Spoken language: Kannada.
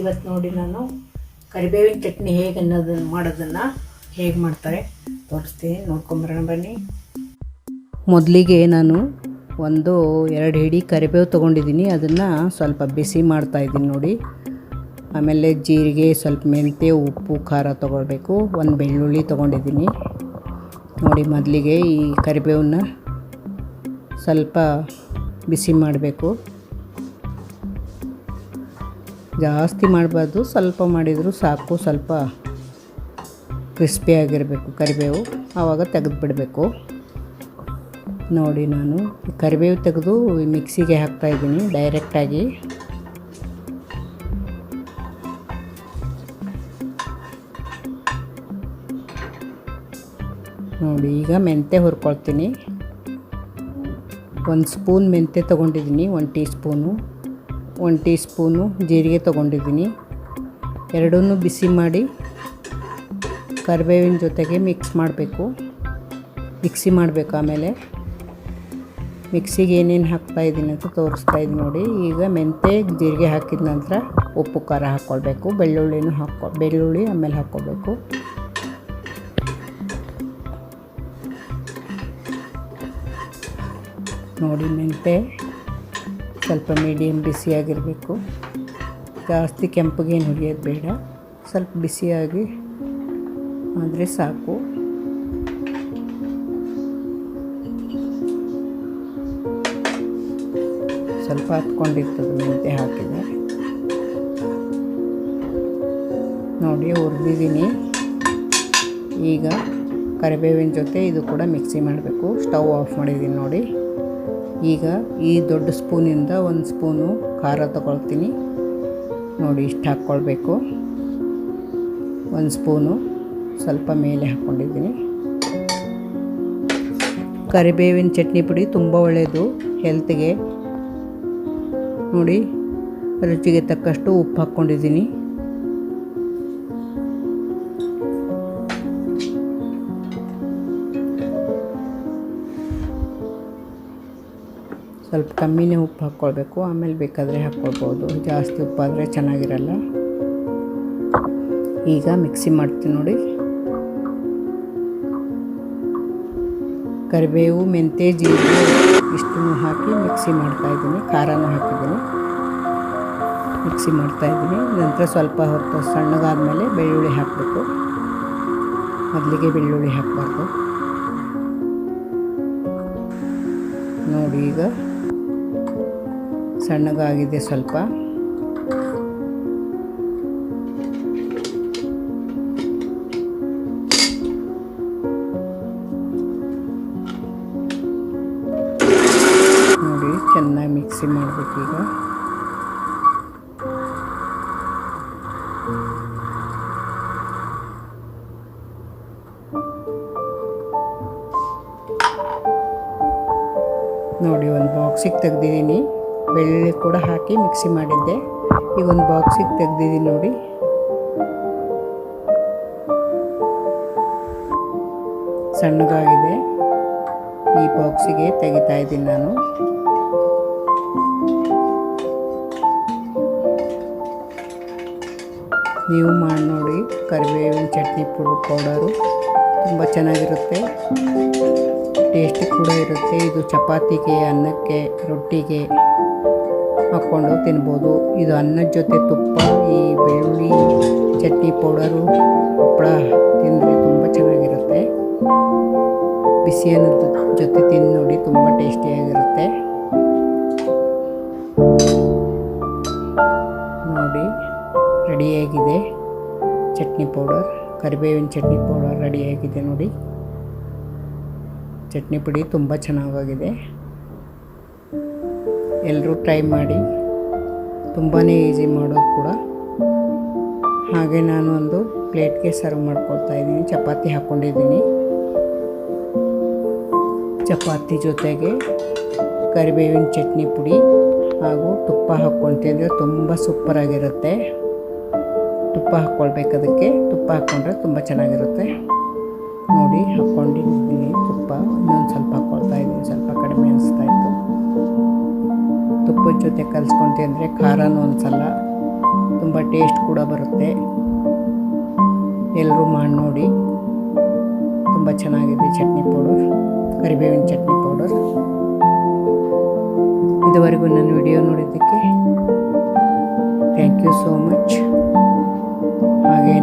ಇವತ್ತು ನೋಡಿ ನಾನು ಕರಿಬೇವಿನ ಚಟ್ನಿ ಹೇಗೆ ಅನ್ನೋದನ್ನು ಮಾಡೋದನ್ನು ಹೇಗೆ ಮಾಡ್ತಾರೆ ತೋರಿಸ್ತೀನಿ. ನೋಡ್ಕೊಂಬರೋಣ ಬನ್ನಿ. ಮೊದಲಿಗೆ ನಾನು ಒಂದು ಎರಡು ಹಿಡಿ ಕರಿಬೇವು ತೊಗೊಂಡಿದ್ದೀನಿ. ಅದನ್ನು ಸ್ವಲ್ಪ ಬಿಸಿ ಮಾಡ್ತಾಯಿದ್ದೀನಿ ನೋಡಿ. ಆಮೇಲೆ ಜೀರಿಗೆ, ಸ್ವಲ್ಪ ಮೆಂತ್ಯ, ಉಪ್ಪು, ಖಾರ ತೊಗೊಳ್ಬೇಕು. ಒಂದು ಬೆಳ್ಳುಳ್ಳಿ ತೊಗೊಂಡಿದ್ದೀನಿ. ನೋಡಿ ಮೊದಲಿಗೆ ಈ ಕರಿಬೇವನ್ನ ಸ್ವಲ್ಪ ಬಿಸಿ ಮಾಡಬೇಕು. ಜಾಸ್ತಿ ಮಾಡಬಾರ್ದು. ಸ್ವಲ್ಪ ಮಾಡಿದರೂ ಸಾಕು. ಸ್ವಲ್ಪ ಕ್ರಿಸ್ಪಿಯಾಗಿರಬೇಕು ಕರಿಬೇವು. ಆವಾಗ ತೆಗೆದು ಬಿಡಬೇಕು. ನೋಡಿ ನಾನು. ಕರಿಬೇವು ತೆಗೆದು ಮಿಕ್ಸಿಗೆ ಹಾಕ್ತಾಯಿದ್ದೀನಿ ಡೈರೆಕ್ಟಾಗಿ ನೋಡಿ, ಈಗ ಮೆಂತೆ ಹುರ್ಕೊಳ್ತೀನಿ. ಒಂದು ಸ್ಪೂನ್ ಮೆಂತೆ ತೊಗೊಂಡಿದ್ದೀನಿ, ಒಂದು ಟೀ ಸ್ಪೂನು ಒಂದು ಟೀ ಸ್ಪೂನು ಜೀರಿಗೆ ತೊಗೊಂಡಿದ್ದೀನಿ. ಎರಡನ್ನೂ ಬಿಸಿ ಮಾಡಿ ಕರಿಬೇವಿನ ಜೊತೆಗೆ ಮಿಕ್ಸ್ ಮಾಡಬೇಕು. ಮಿಕ್ಸಿ ಮಾಡಬೇಕು ಆಮೇಲೆ. ಮಿಕ್ಸಿಗೆ ಏನೇನು ಹಾಕ್ತಾ ಇದ್ದೀನಿ ಅಂತ ತೋರಿಸ್ತಾ ಇದ್ದೀನಿ ನೋಡಿ. ಈಗ ಮೆಂತೆ ಜೀರಿಗೆ ಹಾಕಿದ ನಂತರ ಉಪ್ಪು, ಖಾರ ಹಾಕ್ಕೊಳ್ಬೇಕು. ಬೆಳ್ಳುಳ್ಳಿನೂ ಹಾಕ್ಕೊ, ಬೆಳ್ಳುಳ್ಳಿ ಆಮೇಲೆ ಹಾಕ್ಕೊಳ್ಬೇಕು. ನೋಡಿ ಮೆಂತೆ ಸ್ವಲ್ಪ ಮೀಡಿಯಮ್ ಬಿಸಿಯಾಗಿರಬೇಕು ಜಾಸ್ತಿ ಕೆಂಪಗೇನು ಹುರಿಯೋದು ಬೇಡ. ಸ್ವಲ್ಪ ಬಿಸಿಯಾಗಿ ಆದರೆ ಸಾಕು. ಸ್ವಲ್ಪ ಹತ್ಕೊಂಡಿರ್ತದೆ ಮೆಂತೆ ಹಾಕಿದೆ. ನೋಡಿ, ಹುರಿದಿದ್ದೀನಿ. ಈಗ ಕರಿಬೇವಿನ ಜೊತೆ ಇದು ಕೂಡ ಮಿಕ್ಸಿ ಮಾಡಬೇಕು. ಸ್ಟವ್ ಆಫ್ ಮಾಡಿದ್ದೀನಿ ನೋಡಿ. ಈಗ ಈ ದೊಡ್ಡ ಸ್ಪೂನಿಂದ ಒಂದು ಸ್ಪೂನು ಖಾರ ತಗೊಳ್ತೀನಿ. ನೋಡಿ, ಇಷ್ಟು ಹಾಕ್ಕೊಳ್ಬೇಕು. ಒಂದು ಸ್ಪೂನು ಸ್ವಲ್ಪ ಮೇಲೆ ಹಾಕ್ಕೊಂಡಿದ್ದೀನಿ. ಕರಿಬೇವಿನ ಚಟ್ನಿ ಪುಡಿ ತುಂಬ ಒಳ್ಳೆಯದು ಹೆಲ್ತ್ಗೆ. ನೋಡಿ, ರುಚಿಗೆ ತಕ್ಕಷ್ಟು ಉಪ್ಪು ಹಾಕ್ಕೊಂಡಿದ್ದೀನಿ. ಸ್ವಲ್ಪ ಕಮ್ಮಿನೇ ಉಪ್ಪು ಹಾಕ್ಕೊಳ್ಬೇಕು, ಆಮೇಲೆ ಬೇಕಾದರೆ ಹಾಕ್ಕೊಳ್ಬೋದು. ಜಾಸ್ತಿ ಉಪ್ಪಾದರೆ ಚೆನ್ನಾಗಿರಲ್ಲ. ಈಗ ಮಿಕ್ಸಿ ಮಾಡ್ತೀನಿ ನೋಡಿ. ಕರಿಬೇವು, ಮೆಂತೆ, ಜೀರಿಗೆ ಇಷ್ಟನ್ನು ಹಾಕಿ ಮಿಕ್ಸಿ ಮಾಡ್ತಾಯಿದ್ದೀನಿ ಖಾರನೂ ಹಾಕಿದ್ದೀನಿ. ಮಿಕ್ಸಿ ಮಾಡ್ತಾಯಿದ್ದೀನಿ ನಂತರ ಸ್ವಲ್ಪ ಹೊತ್ತು ಸಣ್ಣಗಾದಮೇಲೆ ಬೆಳ್ಳುಳ್ಳಿ ಹಾಕಬೇಕು. ಮೊದಲಿಗೆ ಬೆಳ್ಳುಳ್ಳಿ ಹಾಕಬಾರ್ದು. ನೋಡಿ ಈಗ. ಸಣ್ಣಗಾಗಿದೆ ಸ್ವಲ್ಪ. ನೋಡಿ ಚೆನ್ನಾಗಿ ಮಿಕ್ಸಿ ಈಗ. ನೋಡಿ ಒಂದು ಬಾಕ್ಸಿಗೆ ತೆಗ್ದಿದ್ದೀನಿ. ಬೆಳ್ಳುಳ್ಳಿ ಕೂಡ ಹಾಕಿ ಮಿಕ್ಸಿ ಮಾಡಿದ್ದೆ. ಈಗ ಒಂದು ಬಾಕ್ಸಿಗೆ ತೆಗ್ದಿದ್ದೀನಿ ನೋಡಿ. ಸಣ್ಣಗಾಗಿದೆ. ಈ ಬಾಕ್ಸಿಗೆ ತೆಗಿತಾ ಇದ್ದೀನಿ ನಾನು. ನೀವು ಮಾಡಿ ನೋಡಿ, ಕರಿಬೇವಿನ ಚಟ್ನಿ ಪುಡಿ ಪೌಡರು ತುಂಬ ಚೆನ್ನಾಗಿರುತ್ತೆ. ಟೇಸ್ಟಿ ಕೂಡ ಇರುತ್ತೆ. ಇದು ಚಪಾತಿಗೆ, ಅನ್ನಕ್ಕೆ, ರೊಟ್ಟಿಗೆ. ಹಾಕ್ಕೊಂಡು ತಿನ್ಬೋದು. ಇದು ಅನ್ನದ ಜೊತೆ ತುಪ್ಪ, ಈ ಬೆಳ್ಳುಳ್ಳಿ ಚಟ್ನಿ ಪೌಡರು, ಹಪ್ಪಳ ತಿಂದರೆ ತುಂಬ ಚೆನ್ನಾಗಿರುತ್ತೆ. ಬಿಸಿ ಅನ್ನದ ಜೊತೆ ತಿಂದು ನೋಡಿ ತುಂಬ ಟೇಸ್ಟಿಯಾಗಿರುತ್ತೆ. ನೋಡಿ, ರೆಡಿಯಾಗಿದೆ ಚಟ್ನಿ ಪೌಡರ್. ಕರಿಬೇವಿನ ಚಟ್ನಿ ಪೌಡರ್ ರೆಡಿಯಾಗಿದೆ ನೋಡಿ. ಚಟ್ನಿ ಪುಡಿ ತುಂಬ ಚೆನ್ನಾಗಾಗಿದೆ. ಎಲ್ಲರೂ ಟ್ರೈ ಮಾಡಿ. ತುಂಬಾ ಈಸಿ ಮಾಡೋದು ಕೂಡ. ಹಾಗೆ ನಾನು ಒಂದು ಪ್ಲೇಟ್ಗೆ ಸರ್ವ್ ಮಾಡ್ಕೊಳ್ತಾ ಇದ್ದೀನಿ. ಚಪಾತಿ ಹಾಕ್ಕೊಂಡಿದ್ದೀನಿ ಚಪಾತಿ ಜೊತೆಗೆ ಕರಿಬೇವಿನ ಚಟ್ನಿ ಪುಡಿ ಹಾಗೂ ತುಪ್ಪ ಹಾಕ್ಕೊಂಡು ತಿಂದರೆ ತುಂಬ ಸೂಪರಾಗಿರುತ್ತೆ ತುಪ್ಪ ಹಾಕ್ಕೊಳ್ಬೇಕು ಅದಕ್ಕೆ. ತುಪ್ಪ ಹಾಕ್ಕೊಂಡ್ರೆ ತುಂಬ ಚೆನ್ನಾಗಿರುತ್ತೆ. ನೋಡಿ, ಹಾಕ್ಕೊಂಡಿದ್ದೀನಿ ತುಪ್ಪ. ಇನ್ನೊಂದು ಸ್ವಲ್ಪ ಹಾಕ್ಕೊಳ್ತಾ ಇದ್ದೀನಿ. ಸ್ವಲ್ಪ ಕಡಿಮೆ ಅನಿಸ್ತಾ ಇತ್ತು. ತುಪ್ಪದ ಜೊತೆ ಕಲಿಸ್ಕೊಂಡು ತಿಂದರೆ ಖಾರನೂ ಅನಿಸಲ್ಲ ತುಂಬ ಟೇಸ್ಟ್ ಕೂಡ ಬರುತ್ತೆ. ಎಲ್ಲರೂ ಮಾಡಿ ನೋಡಿ. ತುಂಬ ಚೆನ್ನಾಗಿದೆ ಚಟ್ನಿ ಪೌಡರ್, ಕರಿಬೇವಿನ ಚಟ್ನಿ ಪೌಡರ್. ಇದುವರೆಗೂ ನನ್ನ ವಿಡಿಯೋ ನೋಡಿದ್ದಕ್ಕೆ ಥ್ಯಾಂಕ್ ಯು ಸೋ ಮಚ್ ಹಾಗೆ